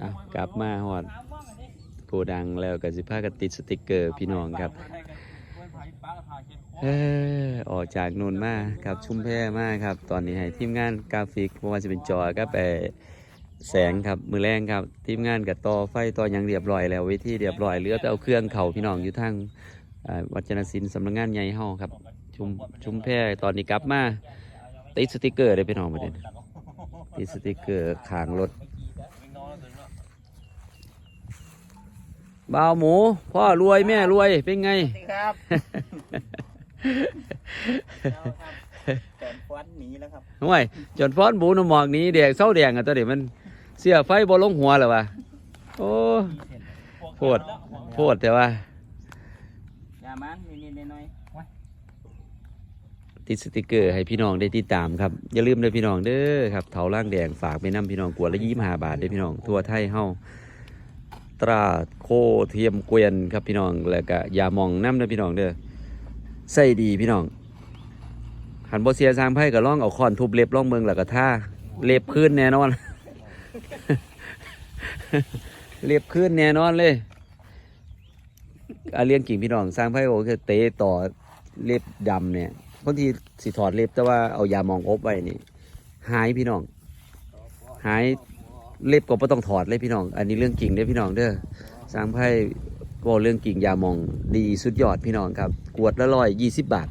อะกลับมาฮอดโกดังแล้วก็สิพากันติดสติกเกอร์พี่น้องครับเออออกจากนู่นมาครับชุ่มแพ่มากครับ ตอนนี้ให้ทีมงานกราฟิกเพราะว่าจะเป็นจอกับไปแสงครับมือแรงครับ ทีมงานกับต่อไฟต่อยังเรียบร้อยแล้วเวทีเรียบร้อยเลือแต่เอาเครื่องเข่าพี่น้องอยู่ทางวัจนศิลป์สำนักงานใหญ่เฮาครับ ชุมชุมแพ่ตอนนี้กลับมาติดสติกเกอร์ได้พี่น้องประเด็นติดสติกเกอร์ขางรถ บ่าวหมู พ่อรวยแม่รวยเป็นไงครับแขนควันหนีแล้วครับ ห่วยจนฟ้อนบูนำหมอกนี้แดงเศร้าแดงอะตัวเดี๋ยวมันเสียไฟบอลงหัวเลยวะโอ้โพดโพดแต่ว่า อย่ามันนิดๆหน่อยติดสติกเกอร์ให้พี่น้องได้ติดตามครับ อย่าลืมเลยพี่น้องเด้อครับเถาล่างแดงฝากไปนํพี่น้องกวดละยี่ห้าบาทเด้อพี่น้องทั่วไทยเฮา ตราโคเทียมเกวียนครับพี่น้อง แล้วก็ยาหมองน้ำเด้อพี่น้องเด้อใส่ดีพี่น้อง หันบ่เสียสร้างไพ่ก็ล่องเอาค้อนทุบเล็บล่องเมืองแล้วก็ท่าเล็บขึ้นแน่นอนเรียบขึ้นแน่นอนเลยอาเลี้ยงกิ่งพี่น้องสร้างไพ่โอคือเตะต่อเล็บดำเนี่ยบางทีสิถอดเล็บแต่ว่าเอายามองอบไว้นี่ หายพี่น้อง หาย เล็บก็ไม่ต้องถอดเลยพี่น้อง อันนี้เรื่องกิ่งเด้อพี่น้องเด้อสร้างไพ่ก็เรื่องกิ่งยามองดีสุดยอดพี่น้องครับกวดละร้อยยี่สิบบาท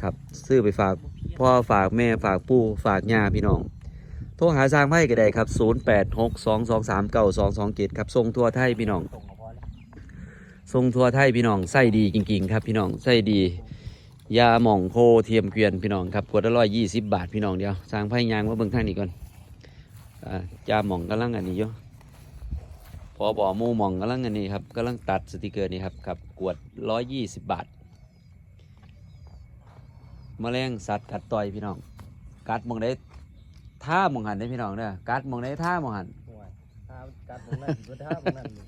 ครับ ซื้อไปฝากพ่อฝากแม่ฝากปู่ฝากย่าพี่น้อง โทรหาสร้างไพ่ก็ได้ครับ0 8 6 2 2 3 9 2 2 7ครับทรงทั่วไทยพี่น้องส่งทรงทั่วไทยพี่น้องไส้ดีจริงๆ ครับพี่น้องไส้ดียาหม่องโพเทียมเกวียนพี่น้องครับขวดละร้อยยี่สิบบาทพี่น้องเดียวสร้างไพ่ยางมาเบิ่งทางนี้ก่อน อ่ายาหม่องกำลังอันนี้อยู่พอบ่อหมูหม่องกำลังอันนี้ครับกำลังตัดสติกเกอร์นี่ครับครับขวดร้อยยี่สิบบาทแมลงสัตว์กัดต่อยพี่น้อง กัดหมองได้ท่าหมองหันได้พี่น้องเด้อกัดหมองได้ท่าหมองหันห่วยท้ากัดตรงนั้นก็ท้าตรงนั้นนี่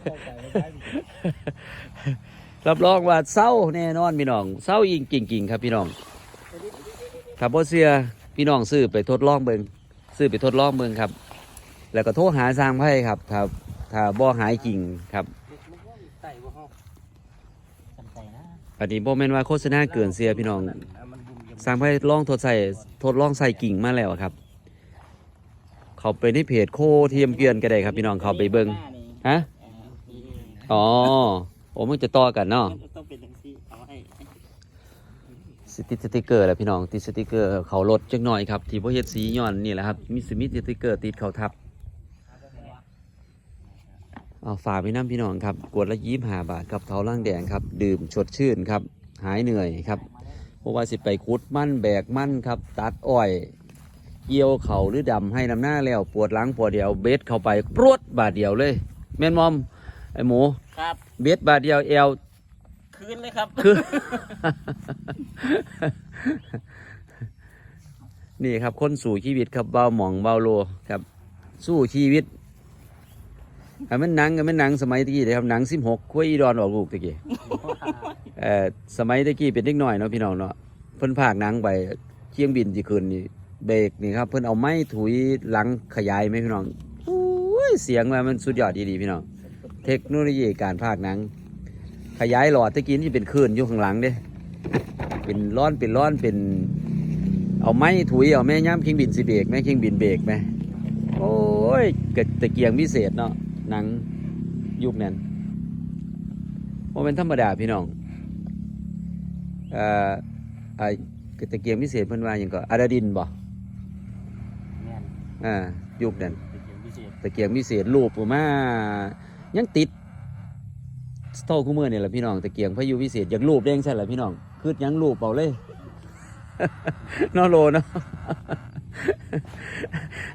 เข้าใจไม่ได้รับรองว่าเศร้าแน่นอนพี่น้องเศร้ายิงจริงๆครับพี่น้องถ้าบ่เสียพี่น้องซื้อไปทดลองเบิ่ง ซื้อไปทดลองเบิ่งครับ แล้วก็โทรหาสร้างไพ่ครับถ้าถ้าบ่หายจริงครับไต่บ่เฮาจำใจนะอันนี้บ่แม่นว่าโฆษณาเกินเสียพี่น้องสร้างไพ่ลองทดใส่ทดลองใส่กิ่งมาแล้วครับ เขาไปในเพจโคเทียมเกวียนก็ได้ครับ พี่น้องเขาไปเบิ่งฮะอ๋อโอ้มันจะต่อกันเนาะ ต้องเป็นจังซี่เอาให้ สติดสติกเกอร์แหละพี่น้องติดสติกเกอร์เขารถจักหน่อยครับที่พ่เฮ็ดสีย้อนนี่แหละครับมีสมิสติกเกอร์ติดเขาทับเอาฝากไปน้ำพี่น้องครับกวดละยี่ห้าบาทครับเทาล่างแดงครับ ดื่มชดชื่นครับ หายเหนื่อยครับเพราะว่าสิไปคุดมั่นแบกมั่นครับ ตัดอ้อย เกี่ยวเข่าหรือดำให้น้ำหน้าแล้วปวดหลังปวดเดียวเบสเข้าไปปรวดบาทเดียวเลย แม่นมอมไอหมูครับเบสบาทเดียวเอว คืนเลยครับ คือ นี่ครับ คนสู่ชีวิตครับเบาหมองเบาโลครับ สู้ชีวิตอันมันหนังอันมันหนังสมัยตะกี้เลยครับหนังสิบหกคุยอีดอนออกลูกตะกี้เอ่อสมัยตะกี้เป็นเด็กน้อยเนาะพี่น้องเนาะเพิ่นพากหนังไปเชียงบินที่คืนนี่เบรกนี่ครับ เพิ่นเอาไม้ถุยหลังขยายไหมพี่น้องโอ้ยเสียงว่ามันสุดยอดดีๆพี่น้อง เทคโนโลยีการพากหนัง ขยายหลอดตะกี้นี่เป็นคลื่นอยู่ข้างหลังเด้เป็นร้อนเป็นร้อนเป็นเอาไม้ถุยเอาแม่ย่ำคิงบินสิเบรกแม่คิงบินเบรกไหมโอ้ยกะตะเกียงพิเศษเนาะหนังยุคนั้นว่าเป็นธรรมดาพี่น้องเอ่อไอ้กะตะเกียงพิเศษเพิ่นว่าอย่างก็อาดาดินบ่แม่นอ่ายุคนั้นเป็นเกมพิเศษตะเกียงพิเศษรูปออกมายังติด เท่าคู่มือนี่แหละพี่น้องตะเกียงพายุพิเศษยังรูปเด้งใช่แหละพี่น้องคือยังรูปเปล่าเลยนอโลเนาะ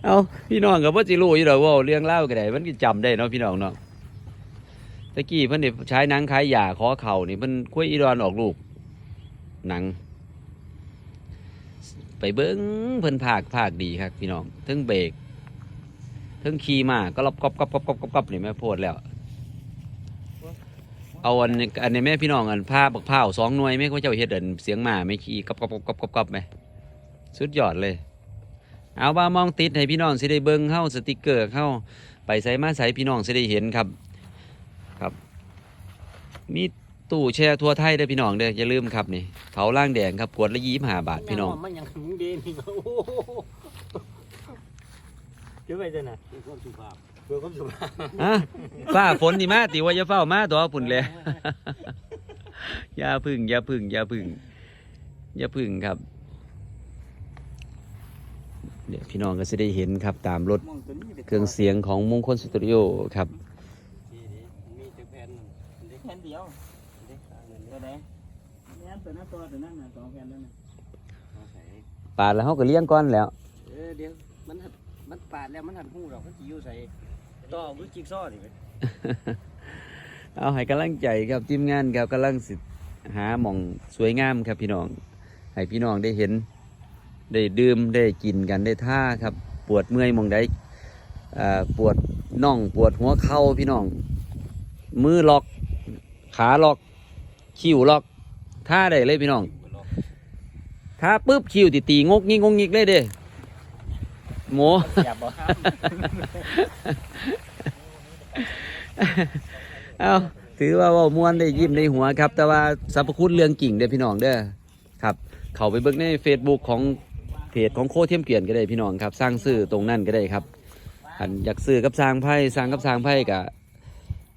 เอาพี่น้องกับว่าจิรูอยู่ดอกเว่าเรื่องเล่าก็ได้มันก็จำได้เนาะพี่น้องเนาะตะกี้เพิ่นได้ใช้นังขายยาขอเข่านี่เพิ่นคุยอีดอนออกลูกหนัง ไปเบิ้งเพิ่นภาคภาคดีครับพี่น้องทั้งเบรกทั้งขี่มาก็รอบกอบกอบกอบกอบกอบกอบนี่แม่โพดแล้ว เอาอันนี้อันนี้แม่พี่น้องอันผ้าบักผ้าวสองหน่วยแม่เขาเจ้าเฮ็ดอันเสียงหมาไม่ขี่กอบกอบกอบกอบกอบกอบไหมสุดยอดเลย เอาว่ามองติดให้พี่น้องสิได้เบิ่งเข้าสติกเกอร์เข้าไปใส่มาใส่พี่น้องสิได้เห็นครับครับ มีตู้แช่ทั่วไทยเด้อพี่น้องเด้ออย่าลืมครับนี่เขาล่างแดงครับขวดละยี่ห้าบาทพี่น้องมันยังหึงเดนี่โอ้โหเดี๋ยวไปเจ้าน่ะเพื่อความสุภาพเพื่อความสุภาพอะฟ้าฝนนี่มาติว่าจะเฝ้ามาตัวปุ่นเลย อย่าพึ่งอย่าพึ่งอย่าพึ่งอย่าพึ่งครับ เดี๋ยวพี่น้องก็จะได้เห็นครับตามรถเครื่องเสียงของมงคลสตูดิโอครับมีแต่แผ่นเด็กแผ่นเดียวเด็กเงินตัวไหนแม่นตัวนั้นตัวตัวนั้นน่ะสองแผ่นนั่นน่ะเอาใส่ปาดแล้วเขาก็เลี้ยงก้อนแล้วเออเดี๋ยวมันหัดมันปาดแล้วมันหัดหูดอกมันสิอยู่ใส่ ต่อคือจิ๊กซอว์นี่เว้ยเอาให้กำลังใจครับทีมงานครับกำลังสิหาหม่องสวยงามครับพี่น้อง ให้พี่น้องได้เห็น ได้ดื่มได้กินกันได้ท่าครับ ปวดเมื่อยหมองได้อ่าปวดน่องปวดหัวเข่าพี่น้อง มือล็อก ขาล็อก คิ้วล็อกท่าได้เลยพี่น้องท่าปุ๊บคิ้วตีตีงกงิกงกงิกเลยเด้ หมูอย่าบอกเอาถือว่าเว่ามวนได้ยิ้มในหัวครับ แต่ว่าสรรพคุณเรื่องกิ่งเด้อพี่น้องเด้อครับ เข้าไปเบิ่งใน Facebook ของเพจของโคเทียมเกวียนก็ได้พี่น้องครับ สร้างซื้อตรงนั้นก็ได้ครับ อันอยากซื้อกับสร้างไพ่สร้างกับสร้างไพ่กะ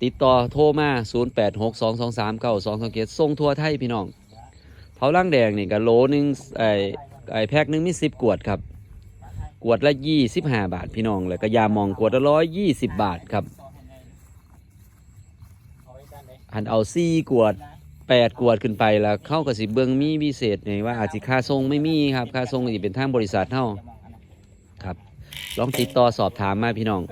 ติดต่อโทรมา 0862239227ส่งทั่วไทยพี่น้องเผาล่างแดงนี่ก็โหลหนึงไอ้ไอ้แพ็คหนึงมี10กวดครับ กวดละ25บาทพี่น้องแล้วก็ยาหมองกวดละ120บาทครับหันเอาซี่กวดแปดกวดขึ้นไปแล้วเข้ากับสิเบิงมีพิเศษในว่าอาจจะค่าทรงไม่มีครับค่าทรงจะเป็นทางบริษัทเท่าครับ ลองติดต่อสอบถามมาพี่น้อง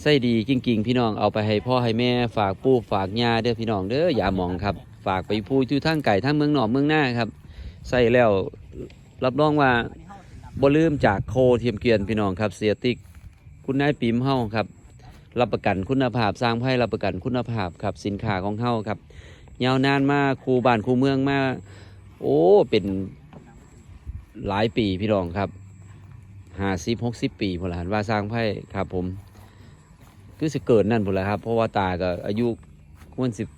ใส่ดีจริงๆพี่น้องเอาไปให้พ่อให้แม่ฝากปู่ฝากยาเด้อพี่น้องเด้ออย่าหมองครับ ฝากไปพูที่ทางไก่ทางเมืองหนอกเมืองหน้าครับใส่แล้วรับรองว่า บ่ลืมจากโคเทียมเกียนพี่น้องครับเสียติกคุณนายปิมเฮาครับ รับประกันคุณภาพสร้างไพ่รับประกันคุณภาพครับสินค้าของเฮาครับยาวนานมาครูบ้านครูเมืองมาโอ้เป็นหลายปีพี่น้องครับห้าสิบหกสิบปีพละหันว่าสร้างไพ่ครับผมคือสิเกิดนั่นพนละครับ เพราะว่าตาก็อายุควรสิบ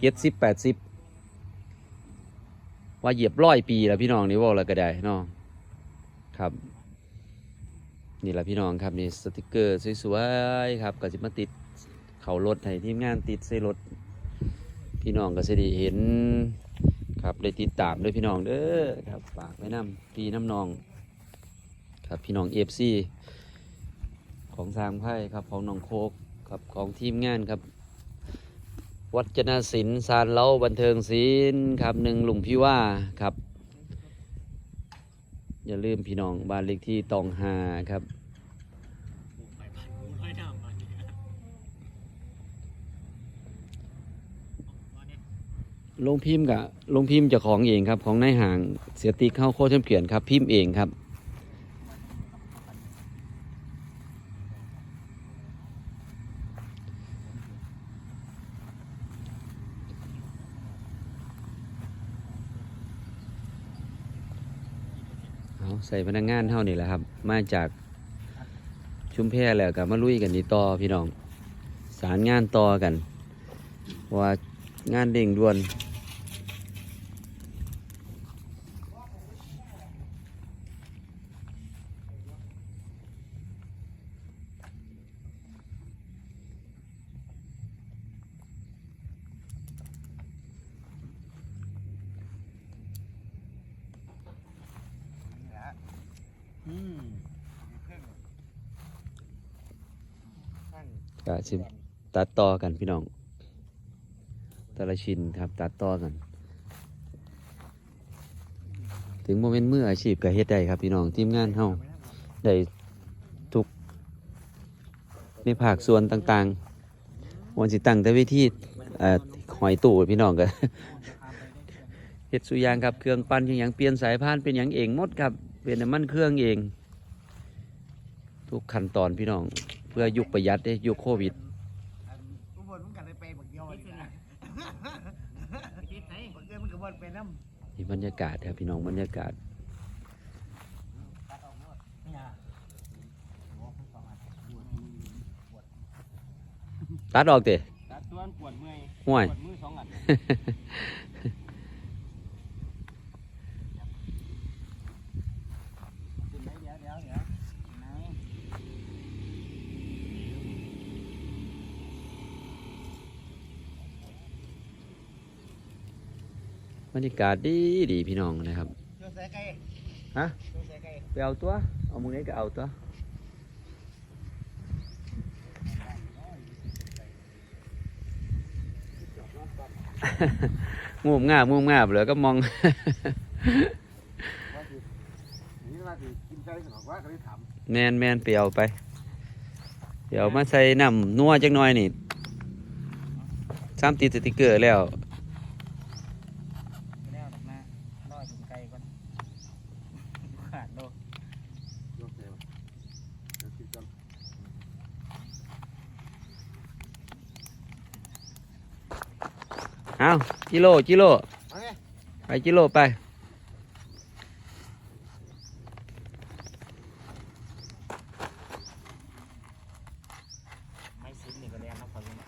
เจ็ดสิบแปดสิบว่าเหยียบร้อยปีแล้วพี่น้องนี่ว่าอะไรก็ได้เนาะ ครับนี่แหละพี่น้องครับนี่สติกเกอร์สวยๆครับก็จะมาติดเขารถให้ทีมงานติดใส่รถพี่น้องก็จะได้เห็นครับได้ติดตามด้วยพี่น้องเด้อครับฝากไว้นำพี่น้ำนอง ครับพี่น้องเอฟซีของสางไพ่ครับของน้องโคกครับของทีมงานครับ วัจนศิลป์สารเล้าบันเทิงศิลป์ครับหนึ่งลุงพี่ว่าครับ อย่าลืมพี่น้องบ้านเล็กที่ตองหาครับลงพิมพ์กับลงพิมพ์จะของเองครับ ของนายห่างเสียติเข้าโคชมเขียนครับ พิมพ์เองครับ ใส่พนักงานเท่านี่แหละครับ มาจากชุมแพแล้วกับมาลุยกันนี่ต่อพี่น้อง สารงานต่อกัน ว่างานเด่งด่วน อืม ก็สิตัดต่อกันพี่น้องแต่ละชิ้นครับตัดต่อกัน ถึงโมเมนต์มืออาชีพก็เฮ็ดได้ครับพี่น้องทีมงานเฮาได้ทุก ในภาคส่วนต่างๆวันสิตั้งแต่วิธีเอ่อหอยตู้พี่น้องก็เฮ็ดสุยางครับเครื่องปั้นอย่างเปลี่ยนสายพานเป็นอย่างเองหมดครับเปลี่ยนน้ำมันเครื่องเอง ทุกขั้นตอนพี่น้อง เพื่อยุคประหยัดเด้ยุคโควิดทุกคนมันกันเลยปบักเดียวนี่นะบักเดียวมันก็บ่นไปน้ำนี่บรรยากาศครับพี่น้องบรรยากาศ ตัดออกเตะตัดตัวปวดเมื่อยห่วย ปวดมือสองอัน บรรยากาศดีดีพี่น้องนะครับโยนใส่ไก่ฮะโยนใส่ไก่ไปเอาตัว เอามือนี้ก็เอาตัวงูมงาบงูมงาบเหลือก็มองว่าสินี่ว่าสิกินไก่สนอกว่าก็เลยถามแมนแมนเปรียวไป เดี๋ยวมาใส่น้ำนัวจักหน่อยนี่ซ้ำติดสติกเกอร์แล้ว ไม่ได้เอาดอกหน้าล่อจุ่มไก่ก่อนขาดโล โยนใส่เดี๋ยวคิดก่อน เอากิโลกิโลเอาไงไปกิโลไปไม่ซิมนี่ก็เรียนนะพอรู้นะ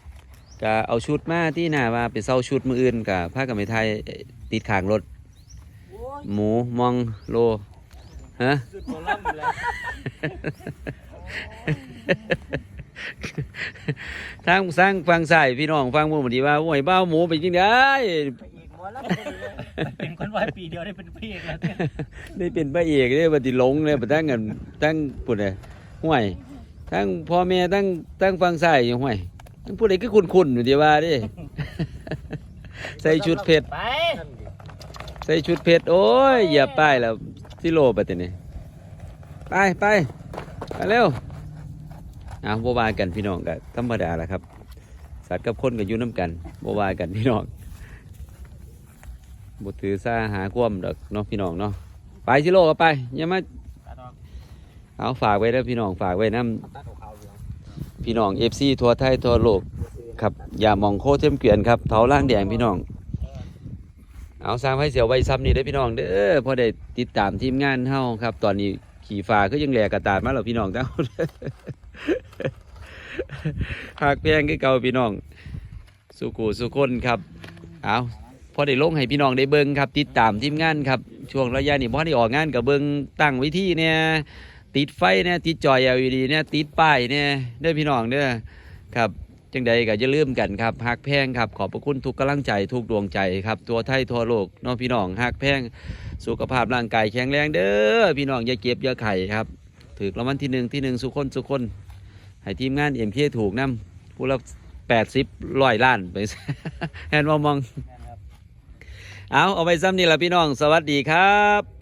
ก็เอาชุดมาที่หน้าว่าไปเซาชุดมืออื่นกับผ้ากับไม้ไทยติดขางรถ หมูมองโลฮะ ทางสร้างฟังใส่พี่น้องฟังมุมดีว่าโอ้ยบ้าวหมูไปจริงได้ไปอีกหมอลำเลยเป็นคนไหวปีเดียวได้เป็นพี่เอกแล้วเนี่ยได้เป็นพระเอกได้บัดนี้หลงเลยบัดตั้งเงินตั้งปุ่นเลยห่วยทั้งพ่อแม่ตั้งตั้งฟังใส่อยู่ห่วยทั้งผู้ใดก็คุ้นคุ้นๆอยู่ดีว่าดิใส่ชุดเพชรไปใส่ชุดเพชรโอ้ยเหยียบป้ายแล้วที่โลไปแต่นี่ไปไปไปเร็ว เอาบวากันพี่น้องก็ธรรมดาแหละครับ สัตว์กับคนก็อยู่น้ำกันบวากันพี่น้องบุถือซาหาควมดอกเนาะพี่น้องเนาะไปที่โลก็ไปอย่ามาตัดออกเอาฝากไว้แล้วพี่น้องฝากไว้น้ำพี่น้องเอฟซีทัวไทยทัวโลกครับอย่ามองโคเทมเกวียนครับเท้าล่างแดงพี่น้องเอาสร้างไว้เสียวไว้ซ้ำนี่ได้พี่น้องเด้อพอได้ติดตามทีมงานเฮาครับ ตอนนี้ขี่ฟ้าก็ยังแหลกกระตาดมาแล้วพี่น้องเจ้า หากแพงก็เก่าพี่น้อง สุกูสุคนครับ เอาพอได้ลงให้พี่น้องได้เบิ่งครับ ติดตามทีมงานครับ ช่วงระยะนี้พอได้ออกงานกับเบิ่งตั้งไวิธีเนี่ยติดไฟเนี่ยติดจอย LED เนี่ยติดป้ายเนี่ยเด้อพี่น้องเด้อครับจังใดก็จะลืมกันครับฮักแพงครับ ขอบพระคุณทุกกำลังใจทุกดวงใจครับ ตัวไทยทั่วโลกน้องพี่น้องฮักแพงสุขภาพร่างกายแข็งแรงเด้อพี่น้องอย่าเก็บอย่าไข่ครับ ถือรางวัลที่หนึ่งที่หนึ่งสุขคนสุขคน ให้ทีมงานเอ็มพีถูกนํผู้ละแปดสิบร้อยล้านไปแฮนมามองนะครับเอาเอาไปซ้ำนี่ละพี่น้อง สวัสดีครับ